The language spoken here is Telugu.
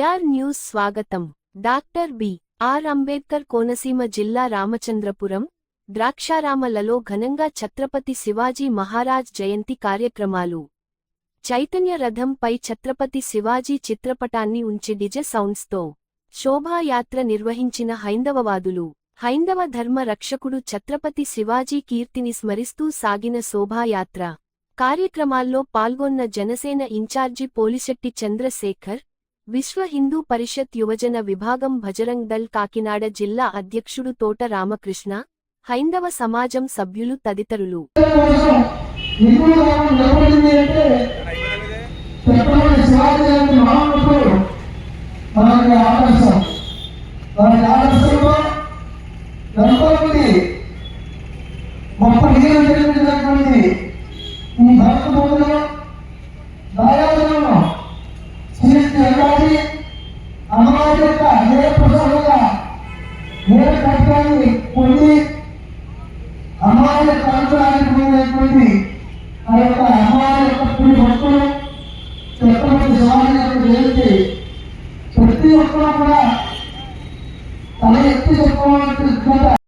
ఏఆర్ న్యూస్ స్వాగతం. Doctor B. R. Ambedkar Konaseema జిల్లా రామచంద్రపురం ద్రాక్షారామలలో ఘనంగా ఛత్రపతి శివాజీ మహారాజ్ జయంతి కార్యక్రమాలు. చైతన్య రథంపై ఛత్రపతి శివాజీ చిత్రపటాన్ని ఉంచి డిజ సౌండ్స్తో శోభాయాత్ర నిర్వహించిన హైందవవాదులు. హైందవ ధర్మ రక్షకుడు ఛత్రపతి శివాజీ కీర్తిని స్మరిస్తూ సాగిన శోభాయాత్ర. కార్యక్రమాల్లో పాల్గొన్న జనసేన ఇన్ఛార్జి పోలిశెట్టి చంద్రశేఖర్ విశ్వ హిందూ పరిషత్ యువజన విభాగం భజరంగ్ దల్ కాకినాడ జిల్లా అధ్యక్షుడు తోట రామకృష్ణ హైందవ సమాజం సభ్యులు తదితరులు. కోసం హిందూ ధర్మం యొక్క ఏ ప్రసంగా ఏ కష్టాన్ని పొంది అమ్మాయిల కాల్చడానికి పోయినటువంటి ఆ యొక్క అమ్మాయి యొక్క కొన్ని భక్తులు చక్రవర్తి సమాజాన్ని జయించి ప్రతి ఒక్కరూ కూడా తల ఎత్తి చెప్పుకోవాల్సిన